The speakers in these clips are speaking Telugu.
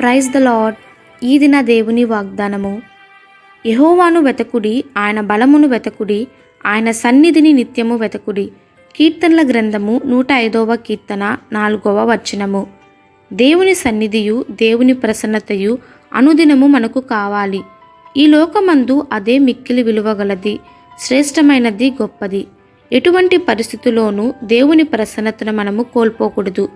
ప్రైజ్ ద లాడ్ ఈ దిన దేవుని వాగ్దానము. యహోవాను వెతకుడి ఆయన బలమును వెతకుడి ఆయన సన్నిధిని నిత్యము వెతకుడి. కీర్తనల గ్రంథము నూట ఐదవ కీర్తన నాలుగవ వచనము. దేవుని సన్నిధియు దేవుని ప్రసన్నతయు అనుదినము మనకు కావాలి. ఈ లోకమందు అదే మిక్కిలి విలువగలది శ్రేష్టమైనది గొప్పది. ఎటువంటి పరిస్థితుల్లోనూ దేవుని ప్రసన్నతను మనము కోల్పోకూడదు.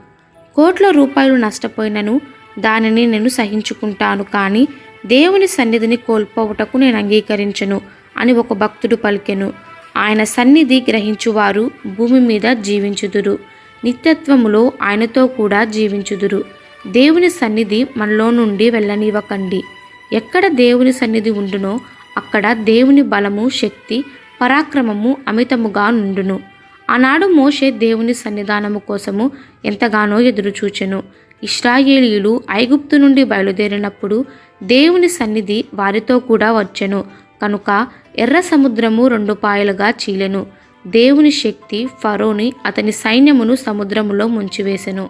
కోట్ల రూపాయలు నష్టపోయినను దానిని నేను సహించుకుంటాను కానీ దేవుని సన్నిధిని కోల్పోవటకు నేను అంగీకరించను అని ఒక భక్తుడు పలికెను. ఆయన సన్నిధి గ్రహించువారు భూమి మీద జీవించుదురు. నిత్యత్వములో ఆయనతో కూడా జీవించుదురు. దేవుని సన్నిధి మనలో నుండి వెళ్ళనివ్వకండి. ఎక్కడ దేవుని సన్నిధి ఉండునో అక్కడ దేవుని బలము శక్తి పరాక్రమము అమితముగా నుండును. ఆనాడు మోషే దేవుని సన్నిధానము కోసము ఎంతగానో ఎదురుచూచెను. ఇస్రాయేలీయులు ఐగుప్తు నుండి బయలుదేరినప్పుడు దేవుని సన్నిధి వారితో కూడా వచ్చెను. కనుక ఎర్ర సముద్రము రెండు పాయలుగా చీలెను. దేవుని శక్తి ఫరోని అతని సైన్యమును సముద్రములో ముంచివేసెను.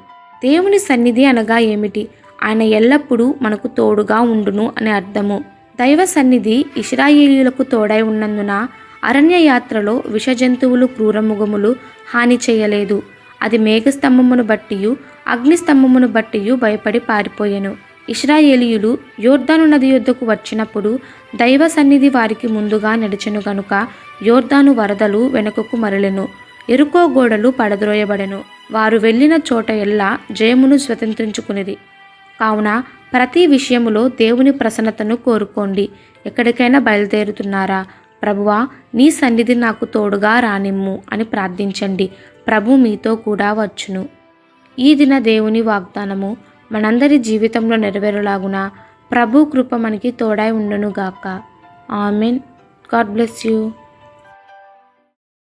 దేవుని సన్నిధి అనగా ఏమిటి? ఆయన ఎల్లప్పుడూ మనకు తోడుగా ఉండును అని అర్థము. దైవ సన్నిధి ఇస్రాయేలీయులకు తోడై ఉన్నందున అరణ్య యాత్రలో విషజంతువులు క్రూరముగములు హాని చేయలేదు. అది మేఘస్తంభమును బట్టియు అగ్నిస్తంభమును బట్టియు భయపడి పారిపోయెను. ఇస్రాయేలీయులు యోర్దాను నది యొద్దకు వచ్చినప్పుడు దైవ సన్నిధి వారికి ముందుగా నడిచెను గనుక యోర్ధాను వరదలు వెనుకకు మరలెను. ఎరుకో గోడలు పడద్రోయబడెను. వారు వెళ్ళిన చోట ఎల్లా జయమును స్వతంత్రించుకునిది. కావున ప్రతి విషయములో దేవుని ప్రసన్నతను కోరుకోండి. ఎక్కడికైనా బయలుదేరుతున్నారా? ప్రభువా నీ సన్నిధి నాకు తోడుగా రానిమ్ము అని ప్రార్థించండి. ప్రభు మీతో కూడా వచ్చును. ఈ దిన దేవుని వాగ్దానము మనందరి జీవితంలో నెరవేరులాగున ప్రభు కృప మనకి తోడై ఉండునుగాక. ఆమెన్. God bless you.